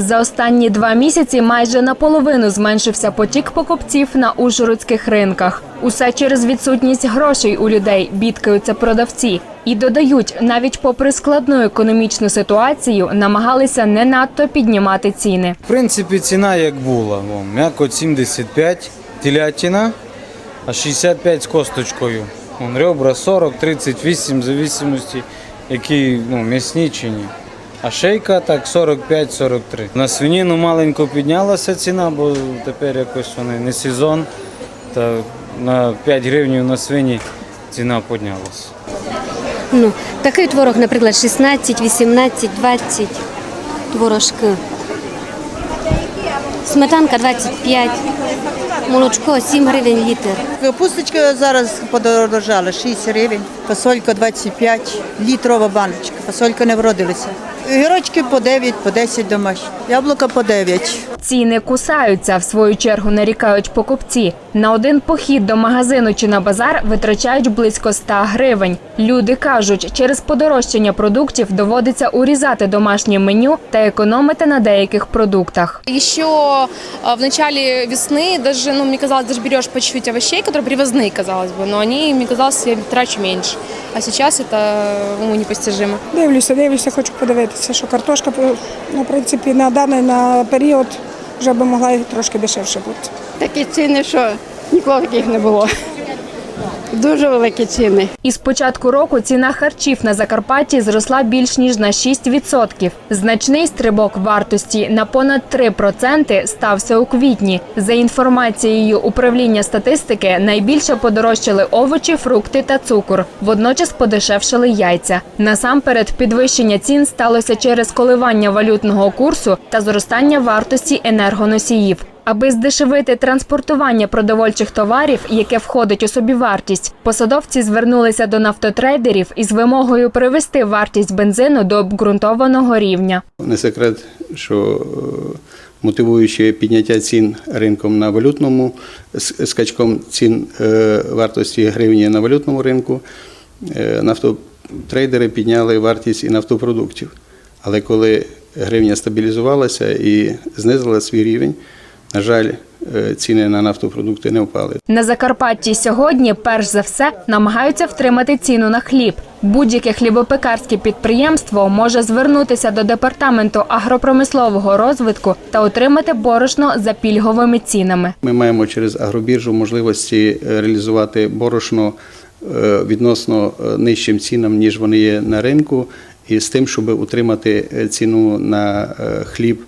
За останні два місяці майже наполовину зменшився потік покупців на ужгородських ринках. Усе через відсутність грошей у людей бідкаються продавці. І додають, навіть попри складну економічну ситуацію, намагалися не надто піднімати ціни. В принципі, ціна як була. М'яко 75, телятина, а 65 з косточкою. Ребра 40, 38, в зависимості, які ну, м'ясні чи ні. А шейка так 45-43. На свинину маленько піднялася ціна, бо тепер якось вони не сезон. Та на 5 гривень на свині ціна піднялася. Ну, такий творог, наприклад, 16, 18, 20 творожки. Сметанка 25, молочко 7 гривень літр. Капусточка зараз подорожала 6 гривень, фасолька 25, літрова баночка. Фасолька не вродилася. Гірочки по 9, по 10 домашні. Яблука по 9. Ціни кусаються, в свою чергу нарікають покупці. На один похід до магазину чи на базар витрачають близько 100 гривень. Люди кажуть, через подорожчання продуктів доводиться урізати домашнє меню та економити на деяких продуктах. Еще а, в начале весны даже, ну, мне казалось, даже берешь по чуть-чуть овощей, которые привозные, казалось бы, но они, мне казалось, я трачу меньше. А сейчас это уму непостижимо. Дивлюся, дивлюся, хочу подивитися, що картошка, ну, в принципі, на даний на період вже би могла трошки дешевше бути. Такі ціни, що ніколи таких не було. Дуже великі ціни. Із початку року ціна харчів на Закарпатті зросла більш ніж на 6%. Значний стрибок вартості на понад 3% стався у квітні. За інформацією управління статистики, найбільше подорожчали овочі, фрукти та цукор. Водночас подешевшали яйця. Насамперед, підвищення цін сталося через коливання валютного курсу та зростання вартості енергоносіїв. Аби здешевити транспортування продовольчих товарів, яке входить у собівартість, посадовці звернулися до нафтотрейдерів із вимогою привести вартість бензину до обґрунтованого рівня. Не секрет, що е, мотивуючи підняття цін ринком на валютному, скачком цін е, вартості гривні на валютному ринку, е, нафтотрейдери підняли вартість і нафтопродуктів. Але коли гривня стабілізувалася і знизила свій рівень, на жаль, е, ціни на нафтопродукти не впали. На Закарпатті сьогодні, перш за все, намагаються втримати ціну на хліб. Будь-яке хлібопекарське підприємство може звернутися до департаменту агропромислового розвитку та отримати борошно за пільговими цінами. Ми маємо через агробіржу можливості е, реалізувати борошно е, відносно нижчим цінам, ніж вони є на ринку, і з тим, щоб утримати ціну на хліб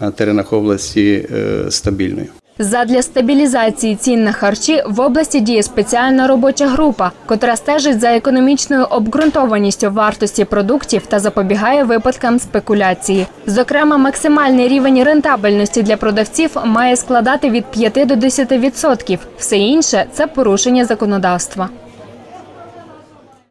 на теренах області е, стабільною. Задля стабілізації цін на харчі в області діє спеціальна робоча група, котра стежить за економічною обґрунтованістю вартості продуктів та запобігає випадкам спекуляції. Зокрема, максимальний рівень рентабельності для продавців має складати від 5 до 10%. Все інше це порушення законодавства.